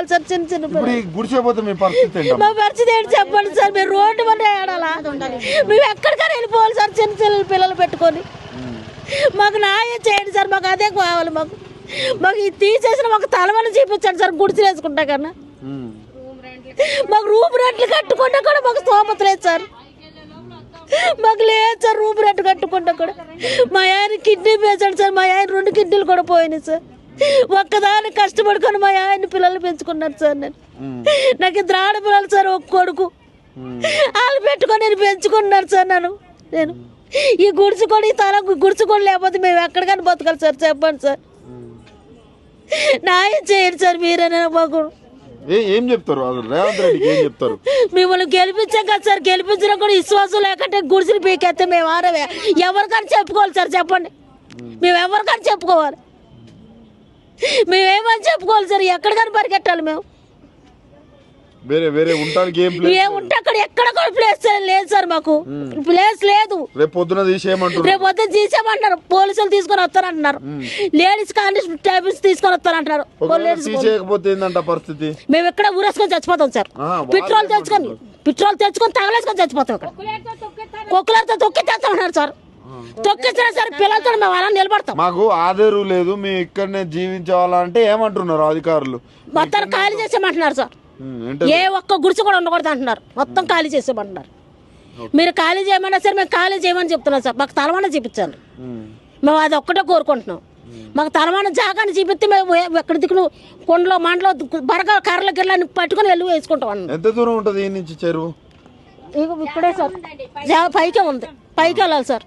వెళ్ళిపోవాలి సార్ చిన్న చిన్న గుడిసే మీ పరిస్థితి ఏంటి చెప్పండి సార్? మీరు రోడ్డు మీద ఏడాలా? మేము ఎక్కడికైనా వెళ్ళిపోవాలి సార్ చిన్న చిన్న పిల్లలు పెట్టుకొని. మాకు న్యాయం చేయండి సార్ మాకు అదే కావాలి మాకు. మాకు ఇది తీసేసిన మాకు తలవని చూపించండి సార్ గుడిసెలు వేసుకుంటా కన్నా. మాకు రూపు రెట్లు కట్టుకుంటా కూడా మాకు స్తోమత లేదు సార్. మాకు లేదు సార్ రూపు రెట్టు కట్టుకుంటా కూడా. మా ఆయన కిడ్నీ పేషెంట్ సార్ మా ఆయన రెండు కిడ్నీలు కూడా పోయినాయి సార్. ఒక్కదాన్ని కష్టపడుకొని మా ఆయన పిల్లలు పెంచుకున్నారు సార్ నేను. నాకు ఇద్దరు ఆడపిల్లలు సార్ ఒక కొడుకు. వాళ్ళు పెట్టుకొని నేను పెంచుకున్నాను సార్ నన్ను. నేను. ఈ గుడిసె కూడా ఈ తల గుడిసె కూడా లేకపోతే మేము ఎక్కడికైనా బతకాలి సార్ చెప్పండి సార్. న్యాయం చేయండి సార్ మీరేనా మాకు. ఏ చెప్తారు అసలు రేవంత్ రెడ్డికి ఏం చెప్తారు? మిమ్మల్ని గెలిపించాం కదా సార్ గెలిపించినా కూడా విశ్వాసం లేకుంటే గుడిసెలు పీకెత్తే మేము ఆరవే ఎవరికని చెప్పుకోవాలి సార్ చెప్పండి. మేము ఎవరికని చెప్పుకోవాలి. మేమేమని చెప్పుకోవాలి సార్? ఎక్కడికని పరిగెట్టాలి మేము. వేరే వేరే ఉండడానికి ఏం ప్లేస్ ఏ ఉంటే అక్కడ ఎక్కడ కూడా ప్లేస్ లేదు సార్ మాకు. ప్లేస్ లేదు. రేపు పొద్దున తీసేయమంటారు రేపు వద్ద తీసేయమంటారు పోలీసులు తీసుకొని వస్తారంటున్నారు. లేడీస్ కానిస్టేబుల్స్ తీసుకొని వస్తారంటున్నారు. తీసేయకపోతే ఏందంట పరిస్థితి? మేము ఎక్కడ ఊరేసుకొని చచ్చిపోతాం సార్. పెట్రోల్ తెచ్చుకొని పెట్రోల్ తెచ్చుకొని తగలేసుకొని చచ్చిపోతాం ఇక్కడ. కుక్కలతో తొక్కి తెస్తామన్నారు సార్. సరే పిల్లలతో మేము అలా నిలబడతాం. మాకు ఆధారు లేదు మేము ఇక్కడనే జీవించాలంటే ఏమంటున్నారు అధికారులు? మొత్తం ఖాళీ చేసేయమంటున్నారు సార్. ఏ ఒక్క గుడిసె కూడా ఉండకూడదు అంటున్నారు. మొత్తం ఖాళీ చేసేయమంటున్నారు. మీరు ఖాళీ చేయమన్నా సరే మేము ఖాళీ చేయమని చెప్తున్నాం సార్. మాకు తలవన చూపించాలి. మేము అది ఒక్కటే కోరుకుంటున్నాం. మాకు తలమాన జాగాని చూపిస్తే మేము ఎక్కడ దిక్కును కొండలో మండలో బరగా కర్రల గిర్లని పట్టుకొని వెళ్ళి వేసుకుంటాం ఎంత దూరం ఉంటుంది నుంచి చెరువు? ఇక ఇక్కడే సార్. పైకే ఉంది. పైకి వెళ్ళాలి సార్.